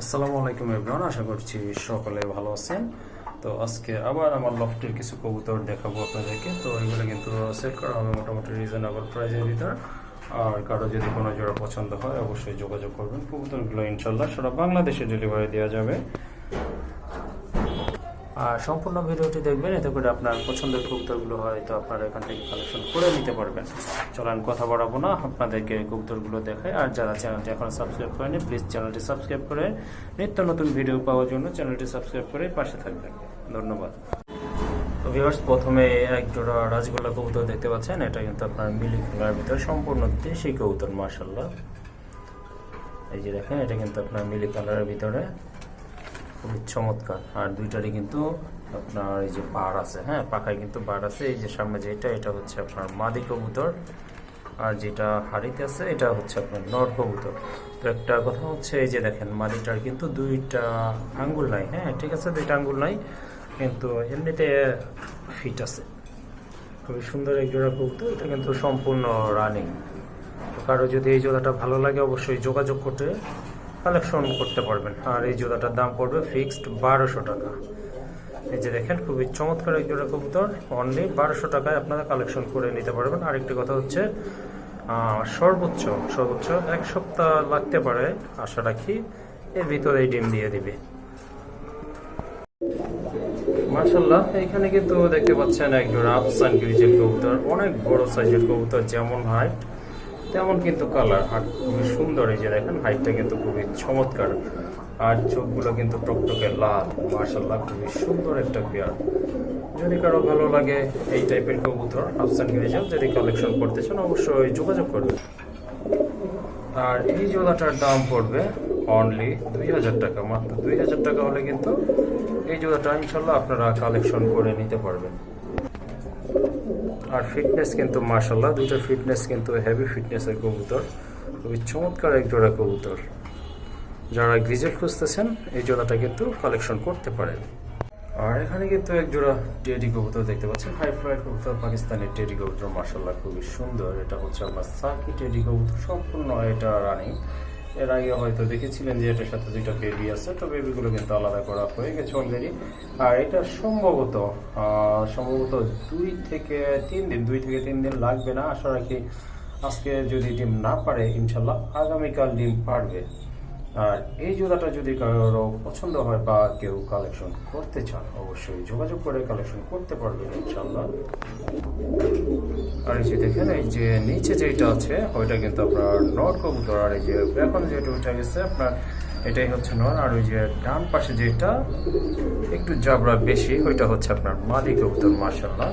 আসসালামু আলাইকুম এভরিওয়ান আশা করছি সকলে ভালো আছেন। তো আজকে আবার আমার লফটের কিছু কবুতর দেখাবো আপনাদেরকে। তো এগুলো কিন্তু সেট করা হবে মোটামুটি রিজনেবল প্রাইসের ভিতর। আর কারও যদি কোনো জোড়া পছন্দ হয়, অবশ্যই যোগাযোগ করবেন। কবুতরগুলো ইনশাল্লাহ সারা বাংলাদেশে ডেলিভারি দেওয়া যাবে। আর সম্পূর্ণ ভিডিওটি দেখবেন, এতে করে আপনার পছন্দের কবুতরগুলো হয়তো আপনারা এখান থেকে কালেকশন করে নিতে পারবেন। চলেন, কথা বাড়াবো না, আপনাদেরকে কবুতরগুলো দেখায় আর যারা চ্যানেলটি এখন সাবস্ক্রাইব করেনি প্লিজ চ্যানেলটি সাবস্ক্রাইব করে নিত্য নতুন ভিডিও পাওয়ার জন্য চ্যানেলটি সাবস্ক্রাইব করে পাশে থাকবেন। ধন্যবাদ। তো ভিউয়ার্স প্রথমে এক জোড়া রাজগোল্লা কবুতর দেখতে পাচ্ছেন। এটা কিন্তু আপনার মিলি খেলার ভিতরে সম্পূর্ণ দেশি কবুতর মার্শাল্লাহ এই যে দেখেন, এটা কিন্তু আপনার মিলি কালারের ভিতরে। খুবই চমৎকার। আর দুইটারই কিন্তু আপনার এই যে পাড় আছে হ্যাঁ পাখায় কিন্তু পাড় আছে। এই যে সামনে যেটা, এটা হচ্ছে আপনার মাদি কবুতর। আর যেটা হাড়িতে আছে, এটা হচ্ছে আপনার নর কবুতর। তো একটা কথা হচ্ছে, এই যে দেখেন, মাদিটার কিন্তু দুইটা আঙ্গুল নাই হ্যাঁ ঠিক আছে, দুইটা আঙ্গুল নাই, কিন্তু এমনিতে ফিট আছে। খুবই সুন্দর এক জোড়া কবুতর, এটা কিন্তু সম্পূর্ণ রানিং কারও যদি এই জোড়াটা ভালো লাগে, অবশ্যই যোগাযোগ করতে কালেকশন করতে পারবেন। আর এই জোড়াটার দাম পড়বে ফিক্সড বারোশো টাকা। এই যে দেখেন, খুবই চমৎকার এক জোড়া কবুতর। অনলি বারোশো টাকায় আপনারা কালেকশন করে নিতে পারবেন। আরেকটি কথা হচ্ছে সর্বোচ্চ সর্বোচ্চ এক সপ্তাহ লাগতে পারে। আশা রাখি এর ভিতরে এই ডিম দিয়ে দিবে। মাশাল্লাহ এখানে কিন্তু দেখতে পাচ্ছেন এক আফসান গ্রিজের কবুতর। অনেক বড় সাইজের কবুতর, যেমন হাইট তেমন কিন্তু কালার আর খুবই সুন্দর। এই যে দেখেন হাইটটা কিন্তু খুবই চমৎকার। আর চোখগুলো কিন্তু টকটকে লাল। মাশাল্লাহ খুবই সুন্দর একটা পেয়ার যদি কারও ভালো লাগে এই টাইপের কবুতর আফসান গ্রিজেল যদি কালেকশন করতে চান, অবশ্যই যোগাযোগ করবেন। আর এই জোড়াটার দাম পড়বে অনলি দুই হাজার টাকা। মাত্র দুই হাজার টাকা হলে কিন্তু এই জোড়াটা ইনশাল্লাহ আপনারা কালেকশন করে নিতে পারবেন। আর ফিটনেস কিন্তু মার্শাল্লাহ দুইটা ফিটনেস কিন্তু হেভি ফিটনেসের কবুতর। খুবই চমৎকার এক জোড়া কবুতর। যারা গ্রিজেট খুঁজতেছেন, এই জোড়াটা কিন্তু কালেকশন করতে পারেন। আর এখানে কিন্তু এক জোড়া টেডি কবুতর দেখতে পাচ্ছেন। হাই ফ্লাইট কবুতর পাকিস্তানের টেডি কবুতর মার্শাল্লাহ খুবই সুন্দর। এটা হচ্ছে আপনার সাকি টেডি কবুতর, সম্পূর্ণ এটা রানিং এর আগে হয়তো দেখেছিলেন যে এটার সাথে দুইটা বেবি আছে, তো বেবিগুলো কিন্তু আলাদা করা হয়ে গেছে অলরেডি আর এটা সম্ভবত সম্ভবত দুই থেকে তিন দিন, দুই থেকে তিন দিন লাগবে না। আশা রাখি আজকে যদি ডিম না পারে, ইনশাল্লাহ আগামীকাল ডিম পারবে। আর এই জোড়াটা যদি কারও পছন্দ হয় বা কেউ কালেকশন করতে চান, অবশ্যই যোগাযোগ করে কালেকশন করতে পারবেন ইনশাল্লাহ আর এই যে দেখেন, এই যে নিচে যেটা আছে, ওইটা কিন্তু আপনার নর কবুতর। আর এই যে এখন যেটা উঠে গেছে, আপনার এটাই হচ্ছে নর। আর ওই যে ডান পাশে যেটা, একটু জাবরা বেশি, ওইটা হচ্ছে আপনার মাদি কবুতর মার্শাল্লাহ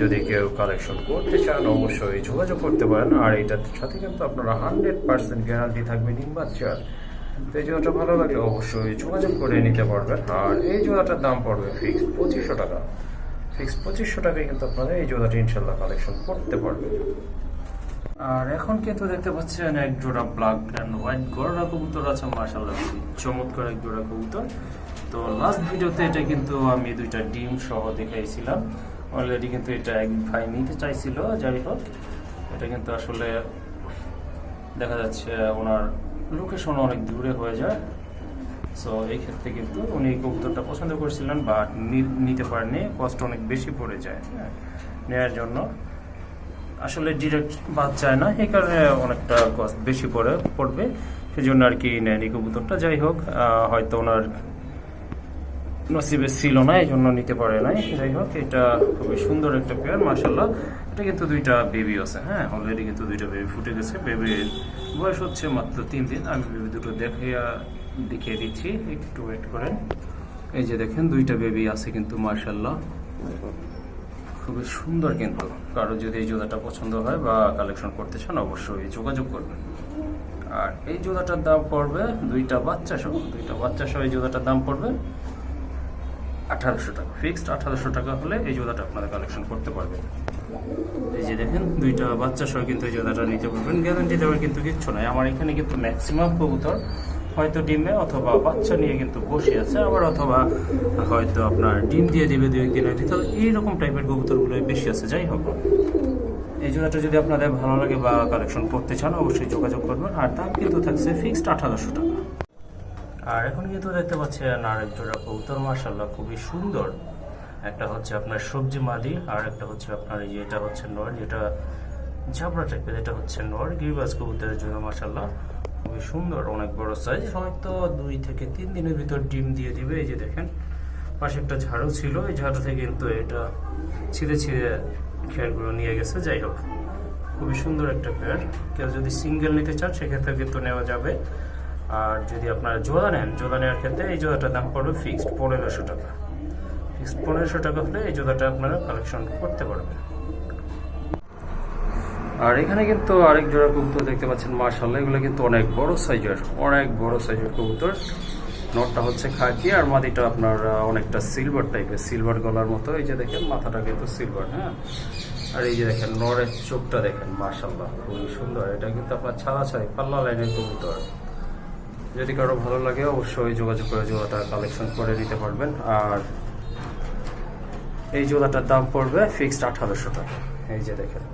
যদি কেউ কালেকশন করতে চান, অবশ্যই যোগাযোগ করতে পারেন। আর এটার সাথে কিন্তু আপনারা হান্ড্রেড পার্সেন্ট গ্যারান্টি থাকবে ডিম বাচ্চার তো এই জোড়াটা ভালো লাগলে অবশ্যই যোগাযোগ করে নিতে পারবেন। আর এই জোড়াটার দাম পড়বে ফিক্স পঁচিশশো টাকা। ফিক্স পঁচিশশো টাকায় কিন্তু আপনারা এই জোড়াটা ইনশাল্লাহ কালেকশন করতে পারবেন। আর এখন কিন্তু দেখতে পাচ্ছেন এক জোড়া ব্ল্যাক অ্যান্ড হোয়াইট গররা কবুতর আছে মার্শাল্লাহ চমৎকার এক জোড়া কবুতর। তো লাস্ট ভিডিওতে এটা কিন্তু আমি দুইটা ডিম সহ দেখাইছিলাম। অলরেডি কিন্তু এটা এক ভাই নিতে চাইছিল যাই হোক এটা কিন্তু আসলে দেখা যাচ্ছে ওনার লোকেশন অনেক দূরে হয়ে যায়। সো এই ক্ষেত্রে কিন্তু উনি কবুতরটা পছন্দ করেছিলেন বা নিতে পারেনি কষ্ট অনেক বেশি পড়ে যায় হ্যাঁ নেওয়ার জন্য। আসলে ডিরেক্ট বাদ চায় না, এই কারণে অনেকটা কস্ট বেশি পড়ে, পড়বে। সেই জন্য আর কি নেয়নি কবুতরটা। যাই হোক হয়তো ওনার নসিবে ছিল না এই জন্য নিতে পারে নাই। যাই হোক, এটা খুবই সুন্দর একটা পেয়ার মার্শাল্লাহ এটা কিন্তু দুইটা বেবি আছে হ্যাঁ অলরেডি কিন্তু দুইটা বেবি ফুটে গেছে। বেবির বয়স হচ্ছে মাত্র তিন দিন। আমি বেবি দুটো দেখাইয়া দেখিয়ে দিচ্ছি। একটু ওয়েট করেন। এই যে দেখেন, দুইটা বেবি আছে কিন্তু মার্শাল্লাহ খুবই সুন্দর কিন্তু। কারও যদি এই জোড়াটা পছন্দ হয় বা কালেকশন করতে চান, অবশ্যই যোগাযোগ করবেন। আর এই জোড়াটার দাম পড়বে দুইটা বাচ্চা সহ, দুইটা বাচ্চা সহ এই জোড়াটার দাম পড়বে আঠারোশো টাকা। ফিক্সড আঠারোশো টাকা হলে এই জোড়াটা আপনারা কালেকশন করতে পারবেন। এই যে দেখেন, দুইটা বাচ্চা সহ কিন্তু এই জোড়াটা নিতে পারবেন। গ্যারান্টি দেওয়ার কিন্তু কিচ্ছু নাই। আমার এখানে কিন্তু ম্যাক্সিমাম কবুতর হয়তো ডিমে অথবা বাচ্চা নিয়ে কিন্তু বসে আছে। আবার অথবা হয়তো আপনার ডিম দিয়ে দিবে দু একদিনের ভিতর এইরকম টাইপের কবুতরগুলো বেশি আছে। যাই হোক। এই জোড়াটা যদি আপনাদের ভালো লাগে বা কালেকশন করতে চান, অবশ্যই যোগাযোগ করবেন। আর দাম কিন্তু থাকছে ফিক্সড আঠারোশো টাকা। আর এখন কিন্তু দেখতে পাচ্ছেন আর এক জোড়া কবুতর। মার্শাল্লাহ খুবই সুন্দর। একটা হচ্ছে আপনার সবজি মাদি, আর একটা হচ্ছে আপনার এটা হচ্ছে নর, যেটা ঝাপড়া টাইপের এটা হচ্ছে নর, গিরিবাজ কবুতরের জন্য মার্শাল্লাহ খুবই সুন্দর, অনেক বড় সাইজ হয়তো দুই থেকে তিন দিনের ভিতর ডিম দিয়ে দিবে, এই যে দেখেন। পাশে একটা ঝাড়ু ছিল, এই ঝাড়ু থেকে কিন্তু এটা ছিঁড়ে ছিঁড়ে খেয়ারগুলো নিয়ে গেছে। যাই হোক, খুবই সুন্দর একটা পেয়ার কেউ যদি সিঙ্গেল নিতে চান সেক্ষেত্রে কিন্তু নেওয়া যাবে। আর যদি আপনারা জোড়া নেন, জোড়া নেওয়ার ক্ষেত্রে এই জোড়াটার দাম পড়বে ফিক্সড পনেরোশো টাকা। পনেরোশো টাকা হলে এই জোড়াটা আপনারা কালেকশন করতে পারবেন। আর এখানে কিন্তু আরেক জোড়া কবুতর দেখতে পাচ্ছেন মার্শাল্লাহ এগুলো কিন্তু অনেক বড় সাইজের অনেক বড় সাইজের কবুতর। নটটা হচ্ছে খাকি আর মাদিটা আপনার অনেকটা সিলভার টাইপের সিলভার গলার মতো। এই যে দেখেন, মাথাটা কিন্তু সিলভার হ্যাঁ? আর এই যে দেখেন, নরের চোখটা দেখেন মার্শাল্লাহ খুবই সুন্দর। এটা কিন্তু আপনার ছাড়া ছাড়ি পাল্লা লাইনের কবুতর। যদি কারও ভালো লাগে, অবশ্যই যোগাযোগ করে জোড়াটা কালেকশন করে নিতে পারবেন। আর এই জোড়াটার দাম পড়বে ফিক্সড আঠারোশো টাকা। এই যে দেখেন।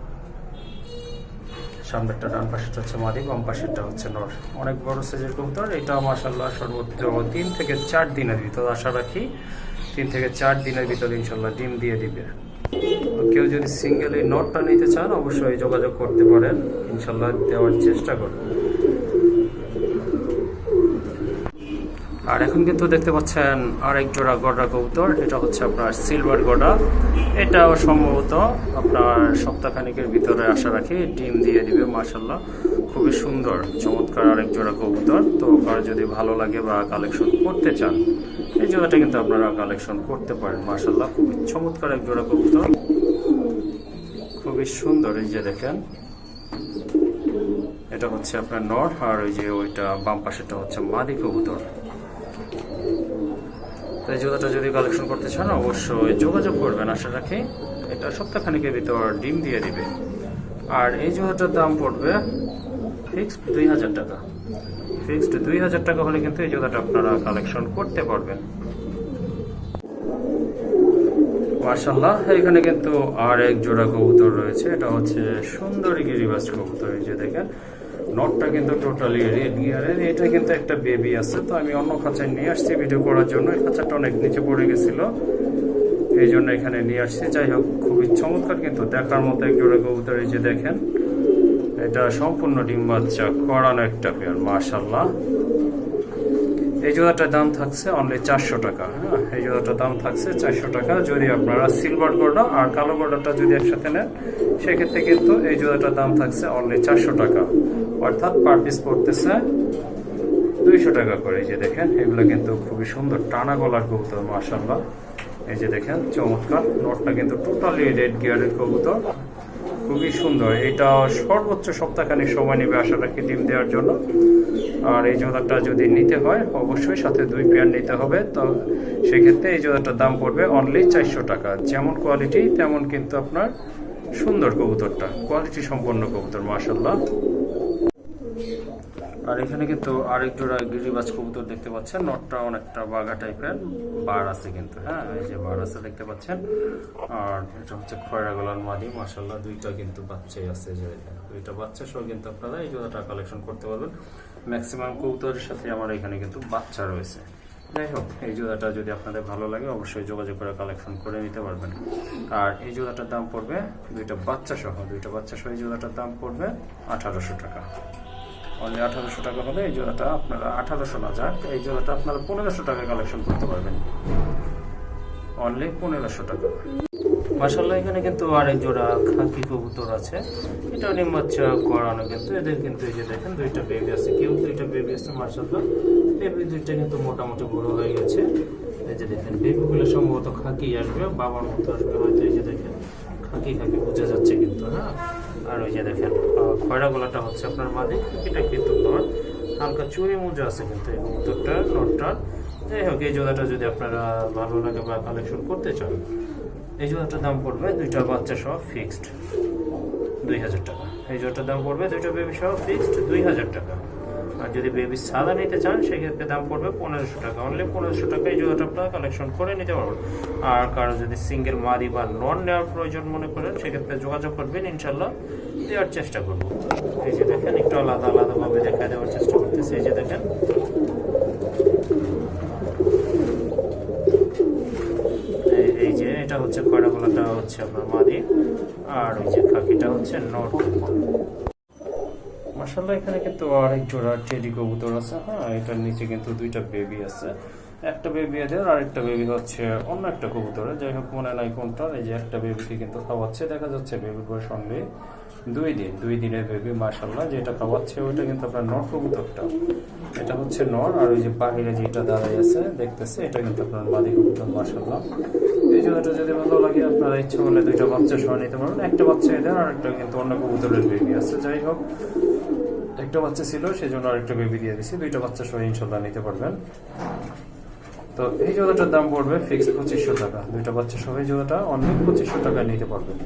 সামনেরটা ডান পাশেরটা হচ্ছে মাদি, বাম পাশেরটা হচ্ছে নর। অনেক বড় সাইজের কবুতর, এটা মাসাল্লাহ সর্বোচ্চ তিন থেকে চার দিনের ভিতর, আশা রাখি তিন থেকে চার দিনের ভিতর ইনশাল্লাহ ডিম দিয়ে দিবে। কেউ যদি সিঙ্গেল এই নটটা নিতে চান, অবশ্যই যোগাযোগ করতে পারেন। ইনশাল্লাহ দেওয়ার চেষ্টা করব। আর এখন কিন্তু দেখতে পাচ্ছেন আরেক জোড়া গড়া কবুতর, এটা হচ্ছে আপনার সিলভার গড়া এটাও সম্ভবত আপনার সপ্তাহখানিকের ভিতরে আশা রাখি ডিম দিয়ে দিবে মার্শাল্লাহ খুবই সুন্দর, চমৎকার আরেক জোড়া কবুতর। তো কার যদি ভালো লাগে বা কালেকশন করতে চান, এই জোড়াটা কিন্তু আপনারা কালেকশন করতে পারেন মার্শাল্লাহ খুবই চমৎকার এক জোড়া কবুতর। খুবই সুন্দর, এই যে দেখেন। এটা হচ্ছে আপনার নর, আর ওই যে ওইটা বাম পাশেটা হচ্ছে মাদি কবুতর। তো এই জুতাটা যদি কালেকশন করতে চান, অবশ্যই যোগাযোগ করবেন। আশা রাখি এটা সপ্তাহখানিকের ভিতর ডিম দিয়ে দিবে। আর এই জুতাটার দাম পড়বে ফিক্সড দুই হাজার টাকা। ফিক্সড দুই হাজার টাকা হলে কিন্তু এই জুতাটা আপনারা কালেকশন করতে পারবেন। মার্শাল্লাহ এখানে কিন্তু আর এক জোড়া কবুতর রয়েছে। এটা হচ্ছে সুন্দরী গিরিবাজ কবুতর, এই যে দেখেন। নটটা কিন্তু টোটালি রেড গিয়ারের এটা কিন্তু একটা বেবি আছে, তো আমি অন্য খাঁচায় নিয়ে আসছি ভিডিও করার জন্য। এই খাঁচাটা অনেক নিচে পড়ে গেছিল, এই জন্য এখানে নিয়ে আসছি। যাই হোক, খুবই চমৎকার কিন্তু, দেখার মতো এক জোড়া কবুতর এই যে দেখেন। এটা সম্পূর্ণ ডিম বাচ্চা করানো একটা পেয়ার মার্শাল্লাহ এই জোড়াটার দাম থাকছে অনলি চারশো টাকা হ্যাঁ? এই জোড়াটার দাম থাকছে চারশো টাকা। যদি আপনারা সিলভার গোল্ডা আর কালো গোল্ডাটা যদি একসাথে নেন, সেক্ষেত্রে কিন্তু এই জোড়াটার দাম থাকছে অনলি চারশো টাকা। অর্থাৎ পার পিস পড়তেছে দুইশো টাকা করে। এই যে দেখেন, এগুলো কিন্তু খুবই সুন্দর টানা গলার কবুতর মার্শাল্লাহ এই যে দেখেন, চমৎকার। নটটা কিন্তু টোটালি রেড গিয়ারের কবুতর। খুবই সুন্দর। এটা সর্বোচ্চ সপ্তাহখানিক সময় নেবে আশা রাখি ডিম দেওয়ার জন্য। আর এই জোড়াটা যদি নিতে হয়, অবশ্যই সাথে দুই পেয়ার নিতে হবে। তো সেক্ষেত্রে এই জোড়াটার দাম পড়বে অনলি চারশো টাকা। যেমন কোয়ালিটি তেমন কিন্তু আপনার সুন্দর কবুতরটা। কোয়ালিটি সম্পন্ন কবুতর মাসাল্লাহ আর এখানে কিন্তু আরেক গিরিবাজ কবুতর দেখতে পাচ্ছেন। নটটা অনেকটা বাঘা টাইপের। বার আছে কিন্তু হ্যাঁ? এই যে বার আছে দেখতে পাচ্ছেন। আর এটা হচ্ছে খয়রা গলার মাদি। মাসাল্লাহ দুইটা কিন্তু বাচ্চাই আছে যে দুইটা বাচ্চা সহ কিন্তু আপনারা এই জোড়াটা কালেকশন করতে পারবেন। ম্যাক্সিমাম কবুতরের সাথে আমার এখানে কিন্তু বাচ্চা রয়েছে। যাই হোক, এই জোড়াটা যদি আপনাদের ভালো লাগে, অবশ্যই যোগাযোগ করে কালেকশন করে নিতে পারবেন। আর এই জোড়াটার দাম পড়বে দুইটা বাচ্চা সহ দুইটা বাচ্চা সহ এই জোড়াটার দাম পড়বে আঠারোশো টাকা। অনলি আঠারোশো টাকা হলে এই জোড়াটা আপনারা আঠারোশো না যাক, এই জোড়াটা আপনারা পনেরোশো টাকা কালেকশন করতে পারবেন। অনলি পনেরোশো টাকা। মাসাল্লাহ এখানে কিন্তু আরেক জোড়া খাকি কবুতর আছে। এটা অনেক নিম্বাচ্চা করানো কিন্তু, এদের কিন্তু এই যে দেখেন, দুইটা বেবি আছে। কেউ দুইটা বেবি আছে মাসাল্লাহ বেবি দুইটা কিন্তু মোটামুটি বড় হয়ে গেছে। এই যে দেখেন বেবিগুলো সম্ভবত খাকি আসবে, বাবার মতো আসবে, হয়তো এই যে দেখেন, খাকি খাকি বোঝা যাচ্ছে কিন্তু হ্যাঁ। আর ওই যে দেখেন আহ, খয়রা গলাটা হচ্ছে আপনার মাদি এটা কিন্তু নট হালকা চুরি মোজা আছে কিন্তু এই কবুতরটা নটটার যাই হোক এই জোড়াটা যদি আপনারা ভালো লাগে বা কালেকশন করতে চান এই জোড়াটার দাম পড়বে দুইটা বাচ্চা সহ ফিক্সড দুই হাজার টাকা। এই জোড়াটার দাম পড়বে দুইটা বেবি সহ ফিক্সড দুই হাজার টাকা। যদি বেবি সাদা নিতে চান, সেক্ষেত্রে দাম পড়বে পনেরোশো টাকা। অনলি পনেরোশো টাকায় জুতোটা আপনারা কালেকশন করে নিতে পারবেন। আর কারও যদি সিঙ্গেল মাদি বা নন নেওয়ার প্রয়োজন মনে করেন, সেক্ষেত্রে যোগাযোগ করবেন ইনশাল্লাহ দেওয়ার চেষ্টা করব। এই যে দেখেন, একটু আলাদা আলাদাভাবে দেখা দেওয়ার চেষ্টা করতেছে। এই যে দেখেন। এই যে, এটা হচ্ছে কয়টা গোলাটা হচ্ছে আপনার মাদি। আর ওই যে খাকিটা হচ্ছে নট মাসাল্লাহ এখানে কিন্তু আরেক জোড়া টেডি কবুতর আছে হ্যাঁ? এটার নিচে কিন্তু দুইটা বেবি আছে। একটা বেবি এদের আর একটা বেবি হচ্ছে অন্য একটা কবুতরে যাই হোক, মনে নাই কোনটা এই যে একটা বেবিকে কিন্তু খাওয়াচ্ছে। দেখা যাচ্ছে বেবির বয়স সঙ্গে দুই দিন, দুই দিনের বেবি মাসাল্লাহ যেটা খাওয়াচ্ছে, ওইটা কিন্তু আপনার নর কবুতরটা। এটা হচ্ছে নর, আর ওই যে বাহিরে যেটা দাঁড়াই আছে, দেখতেছে, এটা কিন্তু আপনার মাদি কবুতর মাসাল্লাহ এই জোড়াটা যদি ভালো লাগে, আপনারা ইচ্ছে করলে দুইটা বাচ্চা সহ নিতে পারবেন। একটা বাচ্চা এদের, আর একটা কিন্তু অন্য কবুতরের বেবি আছে। যাই হোক একটা বাচ্চা ছিল সেই জন্য আরেকটা বেবি দিয়ে দিছি। দুইটা বাচ্চা সহ ইনশাল্লাহ নিতে পারবেন। তো এই জোড়াটার দাম পড়বে ফিক্সড পঁচিশশো টাকা। দুইটা বাচ্চা সহ এই জোড়াটা অনেক পঁচিশশো টাকায় নিতে পারবেন।